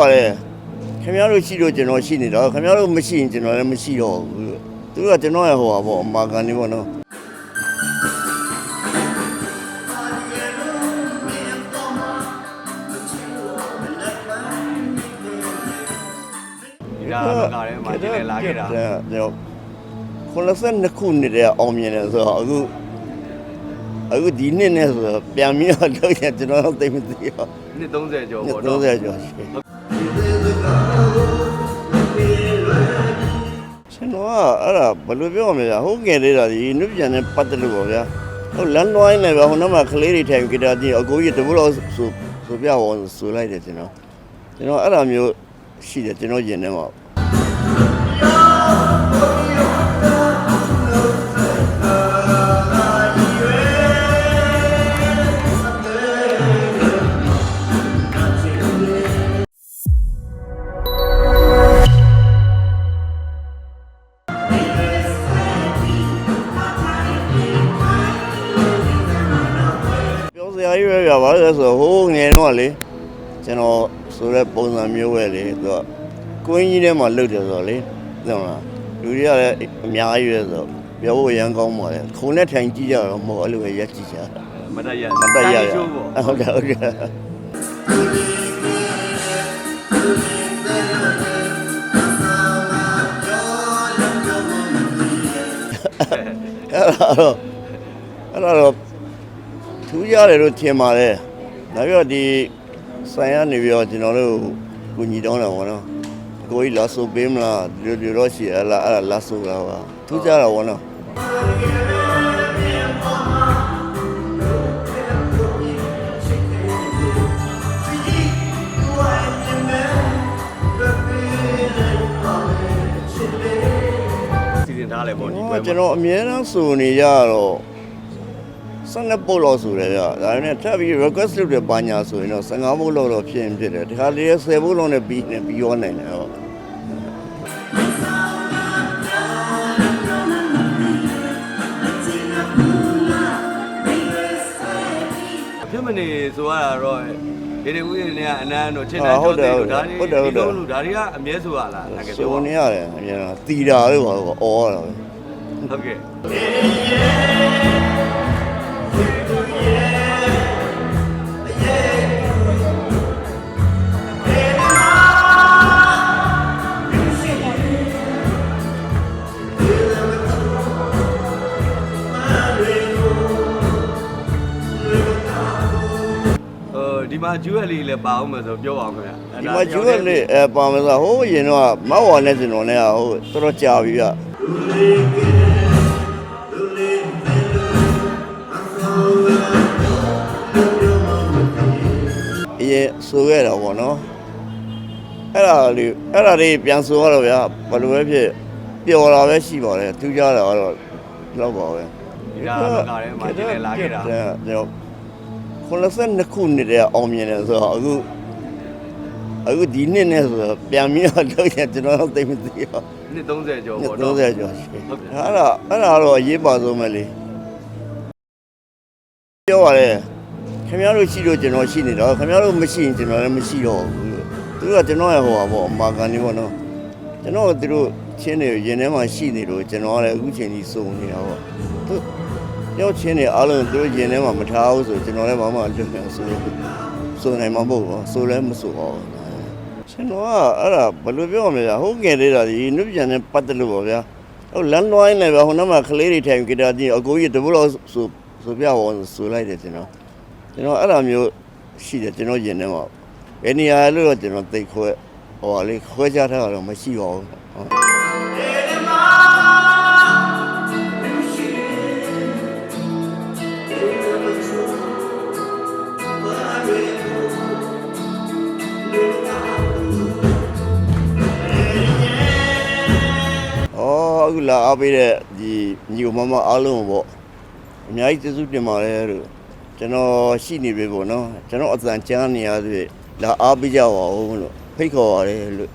ပါတယ်ခင်ဗျားတို့ရှိလို့ကျွန်တော်ရှိနေတော့ခင်ဗျားတို့မရှိရင်ကျွန်တော်လည်းမရှိတော့ဘူးလို့သူကကျွန်တော်ရဲ့ဟိုပါပေါ့အမာကန်နေပေါ့နော်ဒီကဘကထဲမှာကျင်းနေလာခဲ့တာကျွန်တော်92ခုနှစ်တည်းအောင်မြင်တယ်ဆိုတော့အခုအခုဒီနှစ်နဲ့ဆိုတော့ပြန်ပြီးတော့လုပ်ရင်ကျွန်တော်တော့သိမသိတော့နှစ်30ကျော်နှစ်ပေါ့နော်30ကျော်ရှိ ကျွန်တော်ကအဲ့ဒါဘယ်လိုပြောရမလဲဗျာဟုတ်ငယ်လေးတာဒီနုပြန်နဲ့ပတ်သက်လို့ပါဗျာဟုတ်လမ်းလွှိုင်းနေဗျာဟိုနောက်မှာကလေးတွေထိုင်ဂီတာတီးအကိုကြီးတပုတ်တော့ဆိုဆိုပြအောင်ဆိုလိုက်တယ်ကျွန်တော်ကျွန်တော်အဲ့ဒါမျိုးရှိတယ်ကျွန်တော်ရင်ထဲမှာ ကြီးပဲပြပါလဲဆိုတော့ဟိုးငယ်တော့ကလေကျွန်တော်ဆိုတဲ့ပုံစံမျိုးပဲလေသူကကွင်းကြီးထဲမှာလှုပ်တယ်ဆိုတော့လေသိမလားလူတွေကလည်းအများကြီးပဲဆိုတော့ပြောဖို့ရမ်းကောင်းပါလေခုံနဲ့ထိုင်ကြည့်ကြတော့မဟုတ်အဲ့လိုပဲရက်ကြည့်ကြတာမတတ်ရမတက်ရရချိုးပေါ့ဟုတ်တယ်ဟုတ်တယ်အဲ့ဒါတော့အဲ့ဒါတော့ ထူးရတယ်လို့ထင်ပါတယ်နောက်ပြီးတော့ဒီဆိုင်ရနေပြီးတော့ကျွန်တော်တို့ကိုညီတောင်းတာပေါ့နော်ကိုကြီးလာဆိုပေးမလားဒီလိုဒီလိုတော့ရှိရလားအဲ့ဒါလာဆိုတာပါထူးကြတာပေါ့နော်စီစဉ်ထားလဲပေါ့ဒီဟောပွဲကျွန်မှာတော်အမြဲတမ်းစုံနေကြတော့ 12ပုတ်လောက်ဆိုတယ်ဗျဒါပေမဲ့ထပ်ပြီး request လုပ်တဲ့ပါညာဆိုရင်တော့15ပုတ်လောက်တော့ဖြစ်ရင်ဖြစ်တယ်ဒီခါလေး10ပုတ်လောက်နဲ့ပြီးနေပြီးရောနိုင်တယ်ဟောအဖြစ်မနေဆိုရတာတော့ဒီဒီဦးရင်းနဲ့ကအနန်းတို့ချင်းတန်းကျော်တဲ့တို့ဒါတွေဒီလိုလူဒါတွေကအမြဲဆိုရလားတကယ်ပြောစုံပါနေရတယ်အမြဲတမ်းတီတာလို့ပါတော့အော်ရတာပဲဟုတ်ကဲ့ မှာဂျူဝယ်လေးလည်းပါအောင်မယ်ဆိုပြောပါအောင်ခင်ဗျဒီမှာကျူးကလေးအဲပါမစားဟိုးရင်တော့မောက်ဝါနဲ့ကျွန်တော်နဲ့ဟိုတော်တော်ကြာပြီဗျအရင်ဆိုခဲ့တာပေါ့နော်အဲ့ဒါလေးအဲ့ဒါလေးပြန်ဆိုရတော့ဗျာဘယ်လိုပဲဖြစ်ပျော်တာပဲရှိပါတယ်သူကြတာကတော့လောက်ပါပဲဒီကဘကထဲမှာကျင်းနေလာခဲ့တာ ကျွန်တော် 92ခုနှစ်တည်းအောင်မြင်တယ်ဆိုတော့အခုအခုဒီနှစ်နဲ့ဆိုတော့ပြန်ပြီးတော့လုပ်ရင်ကျွန်တော်တော့သိမသိတော့နှစ်30ကျော်နှစ်ပေါ့နော်30ကျော်ရှိအဲ့ဒါအဲ့ဒါတော့အရေးပါဆုံးပဲလေပြောပါလေခင်ဗျားတို့ရှိလို့ကျွန်တော်ရှိနေတော့ခင်ဗျားတို့မရှိရင်ကျွန်တော်လည်းမရှိတော့ဘူးလို့သူကကျွန်တော်ရဲ့ဟိုပါပေါ့အမာကန်နေပေါ့နော်ကျွန်တော်တို့သူတို့ချင်းတွေရင်ထဲမှာရှိနေလို့ကျွန်တော်ကလည်းအခုချိန်ကြီးစုံနေတာပေါ့ သူရောက်ချင်းတွေအားလုံးသူတို့ရင်ထဲမှာမထားဘူးဆိုကျွန်တော်လည်းဘာမှလွတ်နေဆိုဆိုနိုင်မှာမဟုတ်ဘူးဆိုလည်းမဆိုပါဘူးကျွန်တော်ကအဲ့ဒါဘယ်လိုပြောရမလဲဟုတ်ငယ်လေးတာဒီနုပြန်နဲ့ပတ်သက်လို့ပါဗျာဟုတ်လမ်းလွှိုင်းနေဗျာဟိုနောက်မှာကလေးတွေထိုင်ဂီတာတီးအကိုကြီးတပုတ်တော့ဆိုဆိုပြအောင်ဆိုလိုက်တယ်ကျွန်တော်ကျွန်တော်အဲ့ဒါမျိုးရှိတယ်ကျွန်တော်ရင်ထဲမှာဘယ်နေရာလို့တော့ကျွန်တော်သိခွဲဟိုဟာလေးခွဲခြားထားတာတော့မရှိပါဘူးဟုတ်။ လာအားပေးတဲ့ဒီညီမမအားလုံးကိုပေါ့အများကြီးကျေးဇူးတင်ပါတယ်လို့ကျွန်တော်ရှိနေပြီပေါ့နော်ကျွန်တော်အသံကြားနေရသေးတယ်လာအားပေးကြပါဦးလို့ဖိတ်ခေါ်ရတယ်လို့